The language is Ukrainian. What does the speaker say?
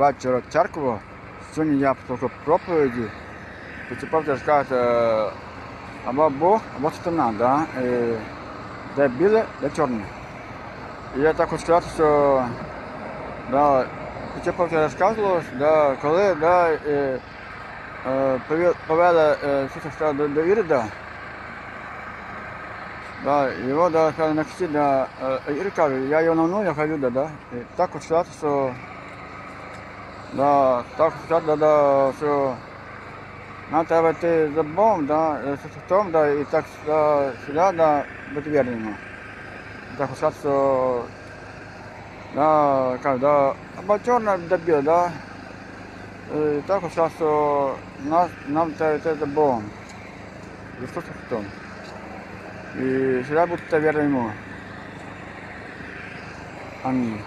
вечора церкву. Сьогодні я послухав проповіді. Правда сказати, е, або Бог, або сатана, да? Де біле, де чорне. І я так хочу сказати, що да, це правда розказувалось, да, коли да, е, е, повели Ісуса до, до Ірода, Да, його да, на да, е, Ір каже, я його навну, я хай люди, да. І так хочу сказати, що да, так хочу да, що нам треба йти за Богом, да, е, Христом, да, і так да, сюди, да, бути вірними. Так сказати, що да, кажу, да, або чорна, да. Е, І так сказати, що нас, нам треба йти за Богом. з Ісусом Христом. І будьте вірні йому. Амінь.